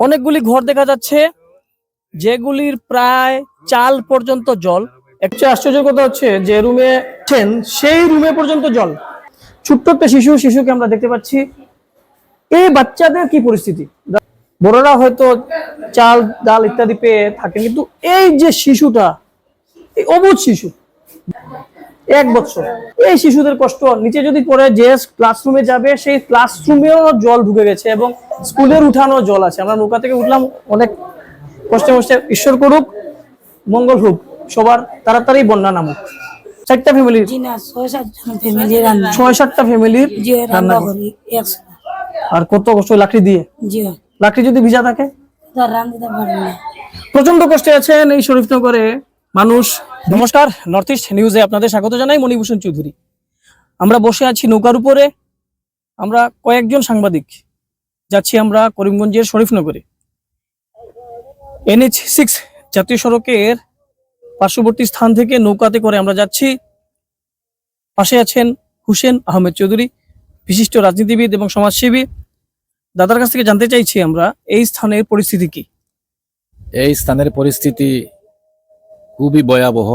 অনেকগুলি ঘর দেখা যাচ্ছে, যেগুলির প্রায় চাল পর্যন্ত জল। একটু আশ্চর্যের কথা হচ্ছে যে রুমে আছেন সেই রুমে পর্যন্ত জল। ছোট্ট একটা শিশু, শিশুকে আমরা দেখতে পাচ্ছি। এই বাচ্চাদের কি পরিস্থিতি? বড়রা হয়তো চাল, ডাল ইত্যাদি পেয়ে থাকেন, কিন্তু এই যে শিশুটা, এই অবুধ শিশু এক বছর। এই শিশুদের কষ্ট। নিচে যদি পরে যে ক্লাসরুমে যাবে সেই ক্লাসরুমেও জল ঢুকে গেছে এবং স্কুলের উঠানো জল আছে। আমরা নৌকা থেকে উঠলাম অনেক কষ্টে কষ্টে। ঈশ্বর করুক মঙ্গল হোক। সবার তাড়াতাড়ি বন্যা নামুক। চারটা ফ্যামিলির ছয় সাতটা ফ্যামিলির রান্না আর কত কষ্ট লাকড়ি দিয়ে? লাকড়ি যদি ভিজা থাকে? প্রচণ্ড কষ্টে আছেন এই শরীফনগরে। মানুষ নমস্কার নর্থ ইস্ট নিউজে আপনাদের স্বাগত জানাই মণিভূষণ চৌধুরী। আমরা বসে আছি নৌকার উপরে। আমরা কয়েকজন সাংবাদিক যাচ্ছি আমরা করিমগঞ্জের শরীফনগরে। এনএইচ সিক্স জাতীয় সড়কের পার্শ্ববর্তী স্থান থেকে নৌকাতে করে আমরা যাচ্ছি। পাশে আছেন হুসেন আহমেদ চৌধুরী বিশিষ্ট রাজনীতিবিদ এবং সমাজসেবী। দাদার কাছ থেকে জানতে চাইছি আমরা এই স্থানের পরিস্থিতি কি? এই স্থানের পরিস্থিতি খুবই ভয়াবহ।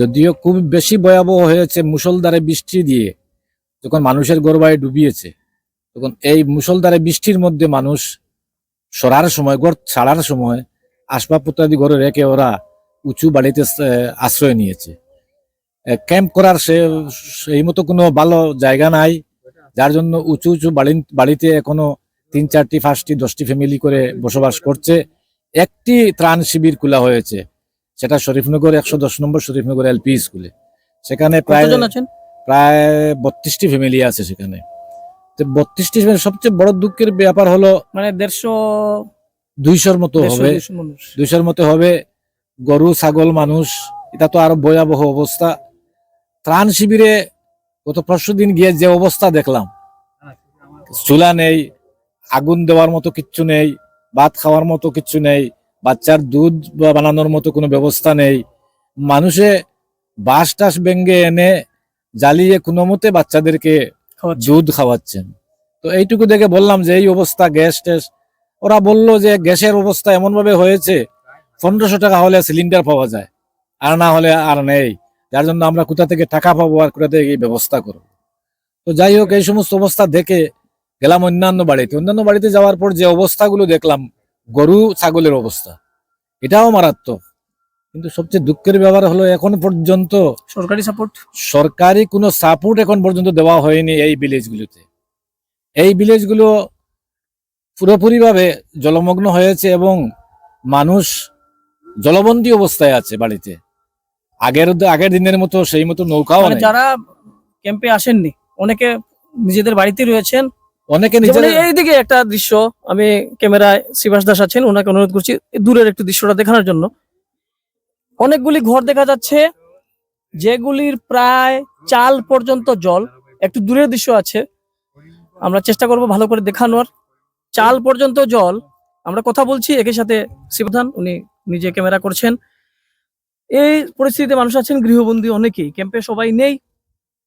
যদিও খুব বেশি ভয়াবহ হয়েছে মুষলধারে বৃষ্টি দিয়ে, যখন মানুষের গর্বায় ডুবিয়েছে, তখন এই মুষলধারে বৃষ্টির মধ্যে মানুষ সরার সময় গড় ছাড়ার সময় আসবাবপত্রাদি ঘরে রেখে ওরা উঁচু বাড়িতে আশ্রয় নিয়েছে। ক্যাম্প করার সে, সেই মতো কোনো ভালো জায়গা নাই, যার জন্য উঁচু উঁচু বাড়ি বাড়িতে এখনও তিন চারটি, পাঁচটি, দশটি ফ্যামিলি করে বসবাস করছে। একটি ত্রাণ শিবির খোলা হয়েছে। সেটা শরীফনগর একশো দশ নম্বর শরীফনগর এলপি স্কুলে। সেখানে প্রায় আছেন? প্রায় বত্রিশটি ফ্যামিলি আছে সেখানে। তো বত্রিশটি সবচেয়ে বড় দুঃখের ব্যাপার হলো মানে দেড়শো দুইশোর মতো হবে। দুইশোর মতো হবে। গরু ছাগল মানুষ এটা তো আরও ভয়াবহ অবস্থা। ত্রাণ শিবিরে গত পরশু দিন গিয়ে যে অবস্থা দেখলাম চুলা নেই আগুন দেওয়ার মতো কিচ্ছু নেই। ভাত খাওয়ার মতো কিছু নেই বাচ্চার দুধ বা বানানোর মতো কোনো ব্যবস্থা নেই। মানুষে বাঁশ টাস ব্যঙ্গে এনে জ্বালিয়ে কোনো মতে বাচ্চাদেরকে দুধ খাওয়াচ্ছেন। তো এইটুকু দেখে বললাম যে এই অবস্থা গ্যাস ট্যাস ওরা বলল যে গ্যাসের অবস্থা এমন ভাবে হয়েছে পনেরোশো টাকা হলে সিলিন্ডার পাওয়া যায় আর না হলে আর নেই। যার জন্য আমরা কোথা থেকে টাকা পাবো আর কোথা থেকে এই ব্যবস্থা করব? তো যাই হোক এই সমস্ত অবস্থা দেখে গেলাম অন্যান্য বাড়িতে। অন্যান্য বাড়িতে যাওয়ার পর যে অবস্থাগুলো দেখলাম গরু ছাগলের অবস্থা এটাও মারাত্মক। কিন্তু সবচেয়ে দুঃখের ব্যাপার হলো এখন পর্যন্ত সরকারি সাপোর্ট সরকারি কোনো সাপোর্ট এখন পর্যন্ত দেওয়া হয়নি এই ভিলেজগুলোতে এই ভিলেজগুলো পুরোপুরিভাবে জলমগ্ন হয়েছে এবং মানুষ জলবন্দী অবস্থায় আছে বাড়িতে। আগের আগের দিনের মতো সেই মতো নৌকাও মানে যারা ক্যাম্পে আসেননি অনেকে নিজেদের বাড়িতে রয়েছেন অনেকে এইদিকে একটা দৃশ্য আমি ক্যামেরায় শিবাস দাস আছেন ওনাকে অনুরোধ করছি দূরের একটু দৃশ্যটা দেখানোর জন্য। অনেকগুলি ঘর দেখা যাচ্ছে যেগুলির প্রায় চাল পর্যন্ত জল একটু দূরের দৃশ্য আছে। আমরা চেষ্টা করব ভালো করে দেখানোর। চাল পর্যন্ত জল আমরা কথা বলছি একই সাথে শিবধান উনি নিজে ক্যামেরা করছেন। এই পরিস্থিতিতে মানুষ আছেন গৃহবন্দী অনেকেই ক্যাম্পে সবাই নেই।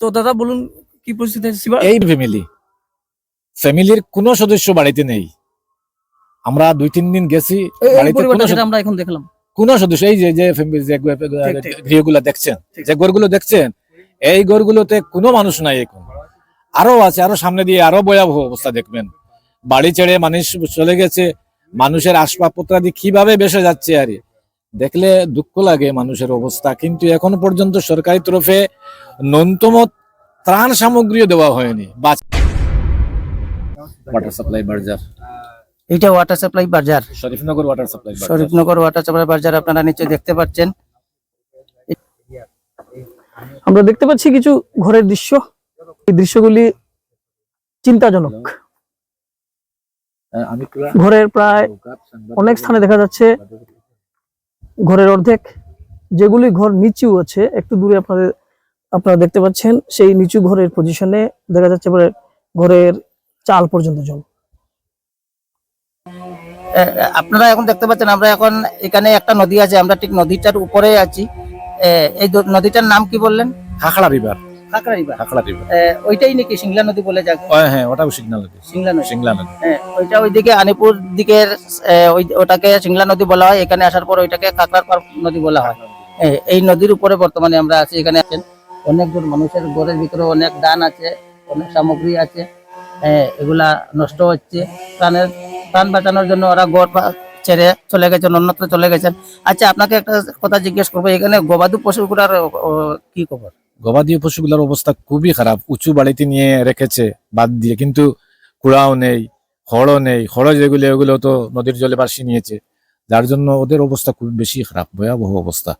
তো দাদা বলুন কি পরিস্থিতি এই ফ্যামিলি ফ্যামিলির কোনো সদস্য বাড়িতে নেই। আমরা দুই তিন দিন গেছি বাড়িতে কোনো আমরা এখন দেখলাম। কোন সদস্য এই যে যে ফ্যামিলি- যে ঠিক, ঠিক। গৃহগুলা দেখছেন। যে ঘরগুলো দেখছেন এই ঘরগুলোতে কোনো মানুষ নাই এখন। আরও আছে আরও সামনে দিয়ে আরও ভয়াবহ অবস্থা দেখবেন। বাড়ি ছেড়ে মানুষ চলে গেছে মানুষের আসবাবপত্রাদি কীভাবে বেসে যাচ্ছে আর? দেখলে দুঃখ লাগে মানুষের অবস্থা কিন্তু এখনও পর্যন্ত সরকারি তরফে ন্যূনতম ত্রাণ সামগ্রীও দেওয়া হয়নি। ওয়াটার সাপ্লাই বাজার এটা ওয়াটার সাপ্লাই বাজার শরীফনগর ওয়াটার সাপ্লাই বাজার শরীফনগর ওয়াটার সাপ্লাই বাজার আপনারা নিচে দেখতে পাচ্ছেন। আমরা দেখতে পাচ্ছি কিছু ঘরের দৃশ্য। এই দৃশ্যগুলি চিন্তাজনক। ঘরের প্রায় অনেক স্থানে দেখা যাচ্ছে ঘরের অর্ধেক। যেগুলি ঘর নিচু আছে একটু দূরে আপনাদের আপনারা দেখতে পাচ্ছেন সেই নিচু ঘরের পজিশনে দেখা যাচ্ছে ঘরের চাল পর্যন্ত জল। আপনারা এখন দেখতে পাচ্ছেন আমরা এখন এখানে একটা নদী আছে আমরা ঠিক নদীটার উপরে আছি। এই নদীটার নাম কি বললেন? খাখড়া রিভার। ওইটাই নাকি সিংলা নদী বলে যাকে? হ্যাঁ হ্যাঁ ওটাও সিগনাল নদী। সিংলা নদী। সিংলা নদী। হ্যাঁ, ওইটা ওইদিকে আনিপুর দিকের ওই- ওটাকে সিংলা নদী বলা হয়। এখানে আসার পর ওইটাকে কাকড়ার পার নদী বলা হয়। এই নদীর উপরে বর্তমানে আমরা আছি এখানে আছেন অনেকজন মানুষের ঘরের ভিতরে অনেক দান আছে অনেক সামগ্রী আছে। এগুলা নষ্ট হচ্ছে। প্রাণের প্রাণ বাঁচানোর জন্য ওরা বা- ছেড়ে চলে গেছেন অন্যত্র চলে গেছেন। আচ্ছা আপনাকে একটা কথা জিজ্ঞেস করব এখানে গবাদি পশুগুলার কি খবর? গবাদি পশুগুলার অবস্থা খুবই খারাপ। উঁচু বাড়িতে নিয়ে রেখেছে বাদ দিয়ে কিন্তু কুড়াও নেই খড়ও নেই খড় যেগুলো ওগুলো তো নদীর জলে ভাসি নিয়েছে। যার জন্য ওদের অবস্থা খুব বেশি খারাপ ভয়াবহ অবস্থা।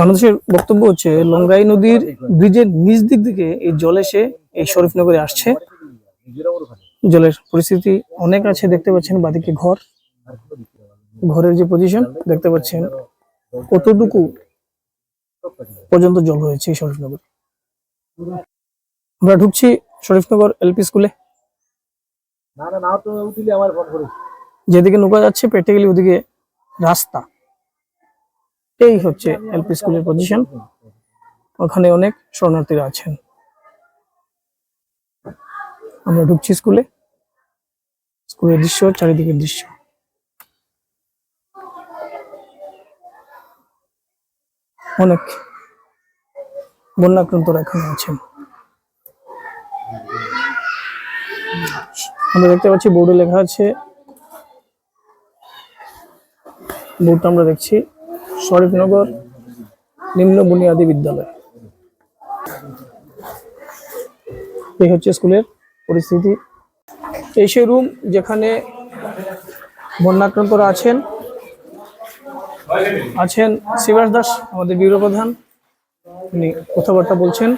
মানুষের বক্তব্য হচ্ছে লঙ্গাই নদীর ব্রিজের নিচ দিক থেকে এই জল এসে এই শরীফনগরে আসছে। জলের পরিস্থিতি অনেক আছে দেখতে পাচ্ছেন বাদিকে ঘর। ঘরের যে পজিশন দেখতে পাচ্ছেন কতটুকু পর্যন্ত জল রয়েছে এই শরীফনগর। আমরা ঢুকছি শরীফনগর এলপি স্কুলে। যেদিকে নৌকা যাচ্ছে প্র্যাকটিক্যালি ওদিকে রাস্তা। এই হচ্ছে এলপি স্কুলের পজিশন ওখানে অনেক শরণার্থীরা আছেন। আমরা ঢুকছি স্কুলে। স্কুলের দৃশ্য, চারিদিকের দৃশ্য। অনেক বন্যাক্রান্তরা এখানে আছেন। আমরা দেখতে পাচ্ছি বোর্ডে লেখা আছে, বোর্ডটা আমরা দেখছি। শরীফনগর নিম্ন বুনিয়াদী বিদ্যালয়। এই হচ্ছে স্কুলের পরিস্থিতি। এই সেই রুম যেখানে বন্যাক্রান্তরা আছেন আছেন শিবাস দাস আমাদের ব্যুরো প্রধান। উনি কথাবার্তা বলছেন।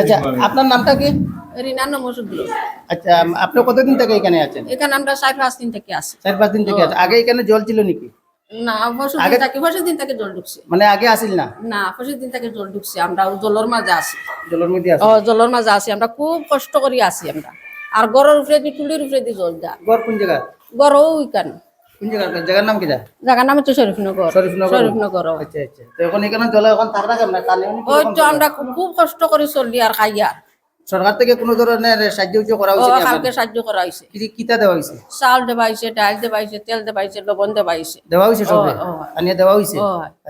আচ্ছা আপনার নামটা কি? রিনান্ন মসুদ্র আচ্ছা আপনি কতদিন থেকে এখানে আছেন? এখানে আমরা চার পাঁচ দিন থেকে আসি চার পাঁচ দিন থেকে আছেন। আগে এখানে জল ছিল নাকি? না দিন থেকে পরশু দিন থেকে জল ঢুকছে। মানে আগে আসিল না? না দিন থেকে জল ঢুকছে। আমরা জলের মাঝে আছি। জলের মধ্যে ও জলের মাঝে আছি। আমরা খুব কষ্ট করি আছি আমরা। আর গড়ের উপরে দি টুলির উপরে দি জল যা ঘর কোন জায়গা? গড়ও ওইখান। কোন জায়গা? জায়গার নাম কি যা? জায়গার নাম হচ্ছে শরীফনগর। শরীফনগর। শরীফনগর ও। আচ্ছা আচ্ছা। তো এখন এখানে জল এখন থাকরা কেমন কানে ওই তো আমরা খুব খুব কষ্ট করে চলি আর খাই আর সরকার থেকে কোনো ধরনের সাহায্য করা হয়েছে কালকে সাহায্য করা হয়েছে। কি কিতা দেওয়া হয়েছে? চাউল দেবাইছে ডাল দেবাইছে তেল দেবাইছে লবণ দেবাইছে দেওয়া হয়েছে সবে? ও, ও। আনিয়ে দেওয়া হয়েছে?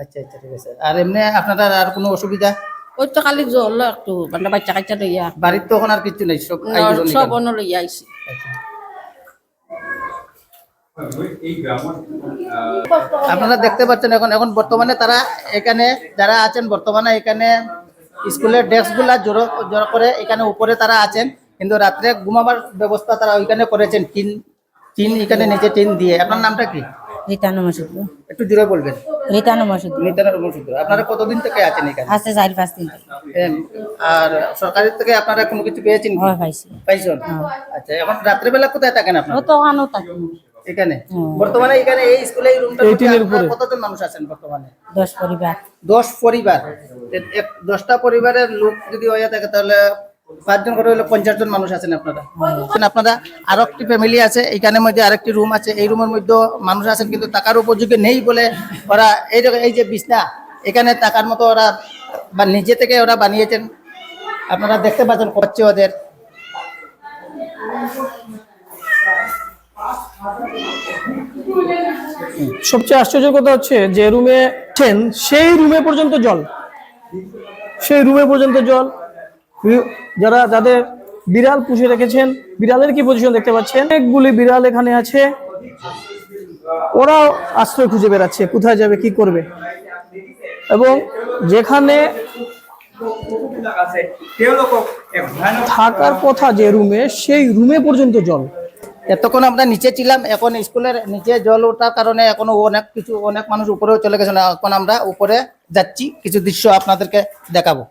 আচ্ছা আচ্ছা ঠিক আছে। আর এমনি আপনারা আর কোনো অসুবিধা? ওই তো খালি জল একটু মানে বাচ্চা কাচ্চা লইয়া। বাড়ির তো এখন আর কিছু নেই সব সব অন্য লইয়া আইছে। আপনারা দেখতে পাচ্ছেন এখন এখন বর্তমানে তারা এখানে যারা আছেন বর্তমানে এখানে স্কুলের ডেস্কগুলা জোরো জোরো করে এখানে উপরে তারা আছেন কিন্তু রাত্রে ঘুমাবার ব্যবস্থা তারা ওইখানে করেছেন টিন টিন এখানে নিচে টিন দিয়ে। আপনার নামটা কি? রিতানো একটু জোরে বলবেন। রিতানো। আপনারা কতদিন থেকে আছেন এখানে? আছে চার পাঁচ দিন আর সরকারের থেকে আপনারা কোনো কিছু পেয়েছেন? হয় পাইছি। পাইছেন? আচ্ছা এখন রাত্রেবেলা কোথায় থাকেন আপনারা? তো ওখানেও থাকি। এখানে? বর্তমানে এখানে এই স্কুলে এই রুমটা। কতজন মানুষ আছেন বর্তমানে? দশ পরিবার। পরিবারের লোক যদি হয়ে থাকে তাহলে পাঁচজন করে হলে পঞ্চাশ জন মানুষ আছেন আপনারা। আপনারা আরও একটি ফ্যামিলি আছে মধ্যে আরেকটি রুম আছে। এই রুমের মধ্যে মানুষ আছেন কিন্তু টাকার উপযোগী নেই বলে ওরা এই যে- এই যে বিছনা এখানে টাকার মতো ওরা বা নিজে থেকে ওরা বানিয়েছেন। আপনারা দেখতে পাচ্ছেন করছে ওদের। সবচেয়ে আশ্চর্যের কথা হচ্ছে যে রুমে আছেন সেই রুমে পর্যন্ত জল। সেই রুমে পর্যন্ত জল। যারা, যাদের বিড়াল পুষে রেখেছেন, বিড়ালের কি পজিশন দেখতে পাচ্ছেন? অনেকগুলি বিড়াল এখানে আছে। ওরাও আশ্রয় খুঁজে বেড়াচ্ছে, কোথায় যাবে, কি করবে। এবং যেখানে থাকার কথা যে রুমে, সেই রুমে পর্যন্ত জল। এতক্ষণ আমরা নিচে ছিলাম, এখন স্কুলের নিচে জল ওঠার কারণে এখনও অনেক কিছু, অনেক মানুষ উপরেও চলে গেছে এখন আমরা উপরে যাচ্ছি, কিছু দৃশ্য আপনাদেরকে দেখাবো।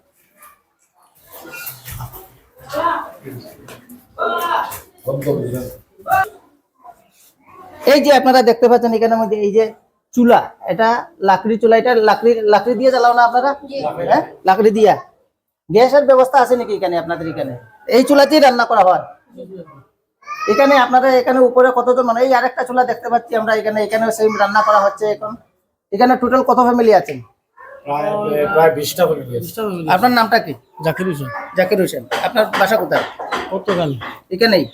এই যে আপনারা দেখতে পাচ্ছেন এখানের মধ্যে, এই যে চুলা, এটা লাকড়ি চুলা, এটা লাকড়ি লাকড়ি দিয়ে জ্বালাও না আপনারা? হ্যাঁ? লাকড়ি দিয়া। গ্যাসের ব্যবস্থা আছে নাকি এখানে আপনাদের এখানে? এই চুলাতেই রান্না করা হয়? এখানে আপনারা এখানে উপরে কতজন মানে এই আরেকটা চুলা দেখতে পাচ্ছি আমরা এখানে এখানে সেম রান্না করা হচ্ছে এখন। এখানে টোটাল কত ফ্যামিলি আছেন? প্রায় বিশটা ফ্যামিলি আপনার নামটা কি? জাকির হোসেন। জাকির হোসেন। আপনার বাসা কোথায়? পর্তুগাল। এখানেই?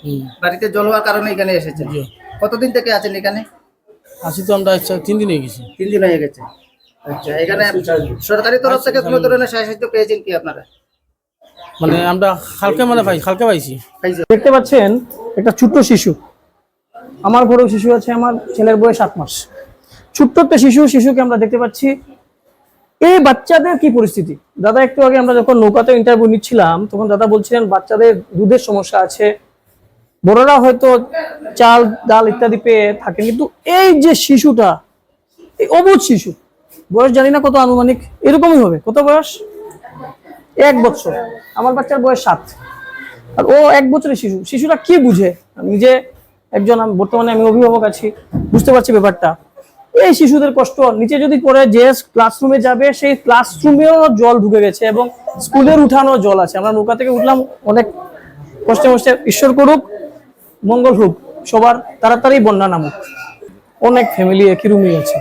বাড়িতে জল হওয়ার কারণে এখানে এসেছেন? কতদিন থেকে আছেন এখানে? আসি তো আমরা তিন দিন হয়ে গেছি। তিন দিন হয়ে গেছে। আচ্ছা এখানে সরকারি তরফ থেকে কোনো ধরনের সাহায্য পেয়েছেন কি আপনারা? মানে আমরা হালকা মানে পাই হালকা পাইছি। দেখতে পাচ্ছেন একটা ছোট্ট শিশু। আমার বড় শিশু আছে আমার ছেলের বয়স সাত মাস। ছোট্ট একটা শিশু, শিশুকে আমরা দেখতে পাচ্ছি। এই বাচ্চাদের কি পরিস্থিতি? দাদা, একটু আগে আমরা যখন নৌকাতে ইন্টারভিউ নিচ্ছিলাম, তখন দাদা বলছিলেন বাচ্চাদের দুধের সমস্যা আছে। বড়রা হয়তো চাল, ডাল ইত্যাদি পেয়ে থাকে কিন্তু এই যে শিশুটা, এই অবুধ শিশু, বয়স জানি না কত আনুমানিক, এরকমই হবে। কত বয়স? এক বছর। আমার বাচ্চার বয়স সাত। আর ও এক বছরের শিশু। শিশুরা কি বুঝে? নিজে একজন বর্তমানে আমি অভিভাবক আছি, বুঝতে পারছি ব্যাপারটা। এই শিশুদের কষ্ট, নিচে যদি পরে যে ক্লাসরুমে যাবে, সেই ক্লাসরুমেও জল ঢুকে গেছে এবং স্কুলের উঠানো জল আছে। আমরা নৌকা থেকে উঠলাম, অনেক কষ্টে কষ্টে ঈশ্বর করুক, মঙ্গল হোক, সবার তাড়াতাড়ি বন্যা নামুক। অনেক ফ্যামিলি একই রুমই আছে।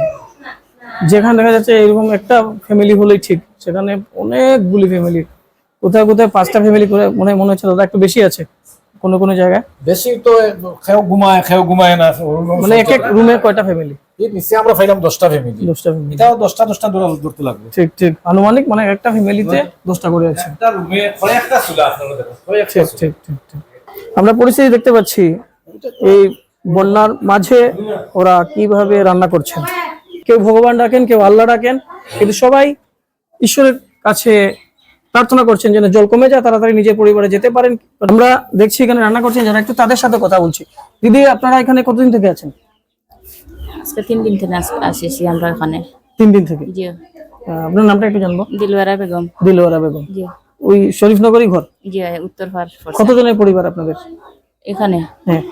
যেখানে দেখা যাচ্ছে এরকম একটা ফ্যামিলি হলেই ঠিক, সেখানে অনেকগুলি ফ্যামিলি কোথায় কোথায় পাঁচটা ফ্যামিলি করে মনে মনে হচ্ছে দাদা একটু বেশি আছে কোনো কোনো জায়গায়? বেশি তো খেও ঘুমায় খেও ঘুমায় না মানে এক এক রুমে কয়টা ফ্যামিলি এই নিচে আমরা পাইলাম দশটা ফ্যামিলি দশটা ফ্যামিলি এটাও দশটা দশটা ধরে ধরতে লাগবে। ঠিক ঠিক। আনুমানিক মানে একটা ফ্যামিলিতে দশটা করে আছে। একটা রুমে কয়েকটা চুলা আপনারা ঠিক ঠিক ঠিক ঠিক। আমরা পরিস্থিতি দেখতে পাচ্ছি এই বন্যার মাঝে ওরা কীভাবে রান্না করছেন। কেউ ভগবান ডাকেন কেউ আল্লাহ ডাকেন কিন্তু সবাই ঈশ্বরের কাছে প্রার্থনা করছেন যেন জল কমে যায় তাড়াতাড়ি নিজের পরিবারে যেতে পারেন। আমরা দেখছি এখানে রান্না করছেন যারা একটু তাদের সাথে কথা বলছি। দিদি আপনারা এখানে কতদিন থেকে আছেন? আজকে তিন দিন থেকে আমরা এখানে। তিন দিন থেকে? জি। আপনার নামটা একটু জানব? দিলওয়ারা বেগম। দিলওয়ারা বেগম। জি। ওই শরীফনগরই ঘর? জি উত্তর পার কতজনের পরিবার আপনাদের? এখানে। হ্যাঁ।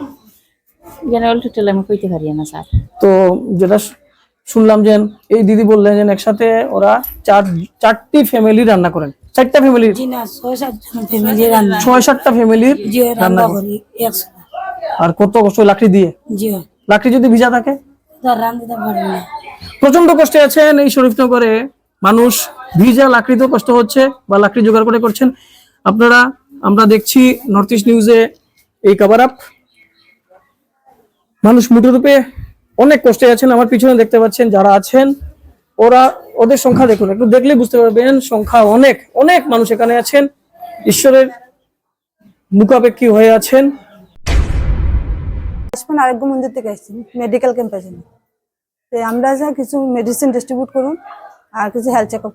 টোটাল আমি কইতে পারি না স্যার। তো যেটা শুনলাম যে এই দিদি বললেন যে একসাথে ওরা চার চারটি ফ্যামিলি রান্না করেন। চারটা ফ্যামিলি জি না ছয় সাতজন ফ্যামিলি রান্না। ছয় সাতটা ফ্যামিলির জি রান্না করি একসাথে। আর কত কষ্ট লাকড়ি দিয়ে? জি লাকড়ি যদি ভিজা থাকে? তো রান্নাতে পারি না। প্রচণ্ড কষ্টে আছেন এই শরীফনগরে। মানুষ ভিজা লাকড়িতেও কষ্ট হচ্ছে বা লাকড়ি জোগাড় করে করছেন। আপনারা আমরা দেখছি নর্থ ইস্ট নিউজে এই কভার আপ মানুষ মুঠোরূপে অনেক কষ্টে আছেন। আমার পিছনে দেখতে পাচ্ছেন যারা আছেন ওরা ওদের সংখ্যা দেখুন, একটু দেখলে বুঝতে পারবেন সংখ্যা অনেক অনেক মানুষ এখানে আছেন। ঈশ্বরের মুখাপেক্ষী হয়ে আছেন। আরোগ্য মন্দির থেকে আসছি মেডিকেল ক্যাম্পের জন্য। আমরা যা কিছু মেডিসিন ডিস্ট্রিবিউট করুন আর কিছু হেলথ চেক আপ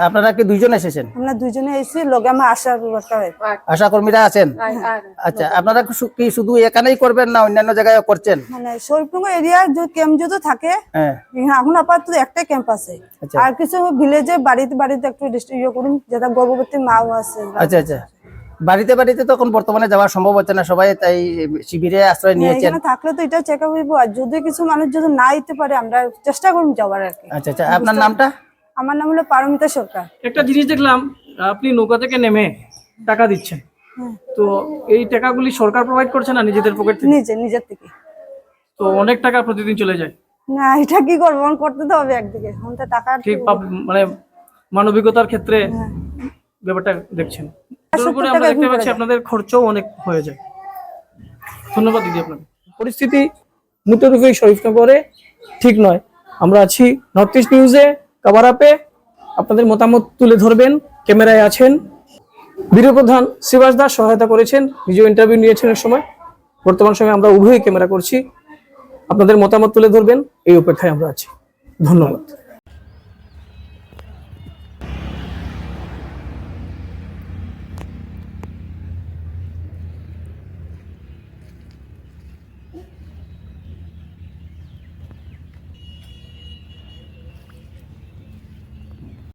আপনারা কি দুইজন এসেছেন? আমরা দুইজনে এসেছি লগে আমার আশা ওয়ার্কার আশা কর্মীরা আছেন? আচ্ছা। আপনারা কি শুধু এখানেই করবেন না অন্যান্য জায়গায় করছেন? মানে শরীফনগর এরিয়ার যে ক্যাম্প যদি থাকে হ্যাঁ। এখন আপাতত একটাই ক্যাম্প আছে। আচ্ছা। আর কিছু ভিলেজে বাড়িতে বাড়িতে একটু ডিস্ট্রি- ইয়ে করুন যেটা গর্ভবতী মাও আছে। আচ্ছা আচ্ছা। বাড়িতে বাড়িতে তো এখন বর্তমানে যাওয়া সম্ভব হচ্ছে না সবাই তাই শিবিরে আশ্রয় হ্যাঁ, নিয়েছেন। থাকলে তো এটা চেক আপ হইব। আর যদি কিছু মানুষ যদি না পারে আমরা চেষ্টা করুন যাওয়ার আর কি। আচ্ছা আচ্ছা। আপনার নামটা? আমার নাম হলো পারমিতা সরকার। একটা জিনিস দেখলাম আপনি নৌকা থেকে নেমে টাকা দিচ্ছেন। তো এই টাকাগুলি সরকার প্রোভাইড করছে না নিজেদের পকেট থেকে? নিজে নিজের থেকে। তো অনেক টাকা প্রতিদিন চলে যায়। না এটা কি করব? করতে তো হবে একদিকে। এখন তো টাকা ঠিক মানে মানবিকতার ক্ষেত্রে ব্যাপারটা দেখছেন। আমরা দেখতে পাচ্ছি আপনাদের খরচও অনেক হয়ে যায়। ধন্যবাদ দিদি আপনাকে। পরিস্থিতি মুতরুফে শরীফনগরে ঠিক নয়। আমরা আছি নর্থ ইস্ট নিউজে কভার আপে আপনাদের মতামত তুলে ধরবেন, ক্যামেরায় আছেন ভিডিও প্রধান শিবাস দাস, সহায়তা করেছেন নিজেও ইন্টারভিউ নিয়েছেন সময়। বর্তমান সময়ে আমরা উভয়ই ক্যামেরা করছি। আপনাদের মতামত তুলে ধরবেন, এই অপেক্ষায় আমরা আছি। ধন্যবাদ।